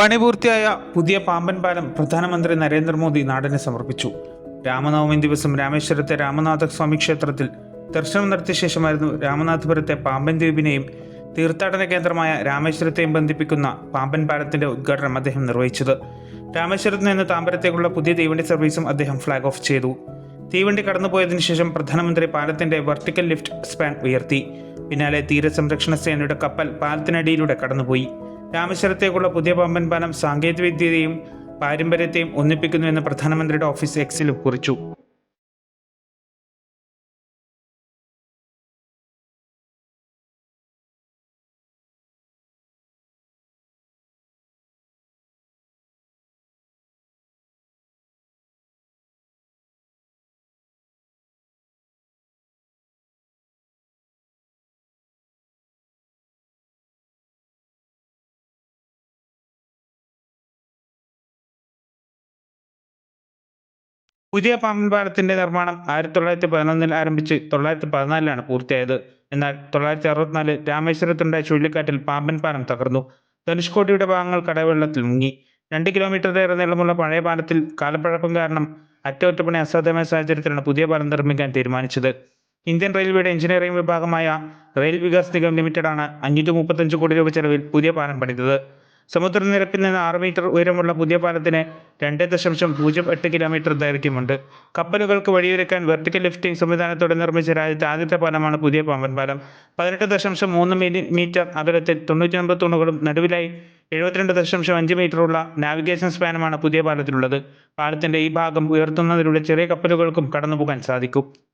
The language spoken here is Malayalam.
പണി പൂർത്തിയായ പുതിയ പാമ്പൻ പാലം പ്രധാനമന്ത്രി നരേന്ദ്രമോദി നാടിന് സമർപ്പിച്ചു. രാമനവമി ദിവസം രാമേശ്വരത്തെ രാമനാഥ സ്വാമി ക്ഷേത്രത്തിൽ ദർശനം നടത്തിയ ശേഷമായിരുന്നു രാമനാഥപുരത്തെ പാമ്പൻ ദ്വീപിനെയും തീർത്ഥാടന കേന്ദ്രമായ രാമേശ്വരത്തെയും ബന്ധിപ്പിക്കുന്ന പാമ്പൻ പാലത്തിന്റെ ഉദ്ഘാടനം അദ്ദേഹം നിർവഹിച്ചത്. രാമേശ്വരത്ത് നിന്ന് താമ്പരത്തേക്കുള്ള പുതിയ തീവണ്ടി സർവീസും അദ്ദേഹം ഫ്ലാഗ് ഓഫ് ചെയ്തു. തീവണ്ടി കടന്നുപോയതിനു ശേഷം പ്രധാനമന്ത്രി പാലത്തിന്റെ വെർട്ടിക്കൽ ലിഫ്റ്റ് സ്പാൻ ഉയർത്തി. പിന്നാലെ തീരസംരക്ഷണ സേനയുടെ കപ്പൽ പാലത്തിനടിയിലൂടെ കടന്നുപോയി. രാമേശ്വരത്തേക്കുള്ള പുതിയ പമ്പൻ പാലം സാങ്കേതികവിദ്യയെയും പാരമ്പര്യത്തെയും ഒന്നിപ്പിക്കുന്നുവെന്ന് പ്രധാനമന്ത്രിയുടെ ഓഫീസ് എക്സിൽ കുറിച്ചു. പുതിയ പാമ്പൻ പാലത്തിന്റെ നിർമ്മാണം ആയിരത്തി തൊള്ളായിരത്തി പതിനൊന്നിൽ ആരംഭിച്ച് തൊള്ളായിരത്തി പതിനാലിലാണ് പൂർത്തിയായത്. എന്നാൽ തൊള്ളായിരത്തി അറുപത്തിനാലിൽ രാമേശ്വരത്തുണ്ടായ ചുഴലിക്കാറ്റിൽ പാമ്പൻ പാലം തകർന്നു. ധനുഷ്കോടിയുടെ ഭാഗങ്ങൾ കടവെള്ളത്തിൽ മുങ്ങി. രണ്ട് കിലോമീറ്ററിലേറെ നീളമുള്ള പഴയ പാലത്തിൽ കാലപ്പഴക്കം കാരണം അറ്റകുറ്റപ്പണി അസാധ്യമായ സാഹചര്യത്തിലാണ് പുതിയ പാലം നിർമ്മിക്കാൻ തീരുമാനിച്ചത്. ഇന്ത്യൻ റെയിൽവേയുടെ എഞ്ചിനീയറിംഗ് വിഭാഗമായ റെയിൽ വികാസ് നിഗം ലിമിറ്റഡാണ് അഞ്ഞൂറ്റി മുപ്പത്തഞ്ച് കോടി രൂപ ചെലവിൽ പുതിയ പാലം പണിതത്. സമുദ്രനിരപ്പിൽ നിന്ന് ആറ് മീറ്റർ ഉയരമുള്ള പുതിയ പാലത്തിന് രണ്ട് ദശാംശം പൂജ്യം എട്ട് കിലോമീറ്റർ ദൈർഘ്യമുണ്ട്. കപ്പലുകൾക്ക് വഴിയൊരുക്കാൻ വെർട്ടിക്കൽ ലിഫ്റ്റിംഗ് സംവിധാനത്തോടെ നിർമ്മിച്ച രാജ്യത്തെ ആദ്യത്തെ പാലമാണ് പുതിയ പാമ്പൻ പാലം. പതിനെട്ട് ദശാംശം മൂന്ന് മില്ലി മീറ്റർ അകലത്തിൽ തൊണ്ണൂറ്റി ഒൻപത് തൂണുകളും നടുവിലായി എഴുപത്തിരണ്ട് ദശാംശം അഞ്ച് മീറ്ററുള്ള നാവിഗേഷൻ സ്പാനുമാണ് പുതിയ പാലത്തിലുള്ളത്. പാലത്തിന്റെ ഈ ഭാഗം ഉയർത്തുന്നതിലൂടെ ചെറിയ കപ്പലുകൾക്കും കടന്നുപോകാൻ സാധിക്കും.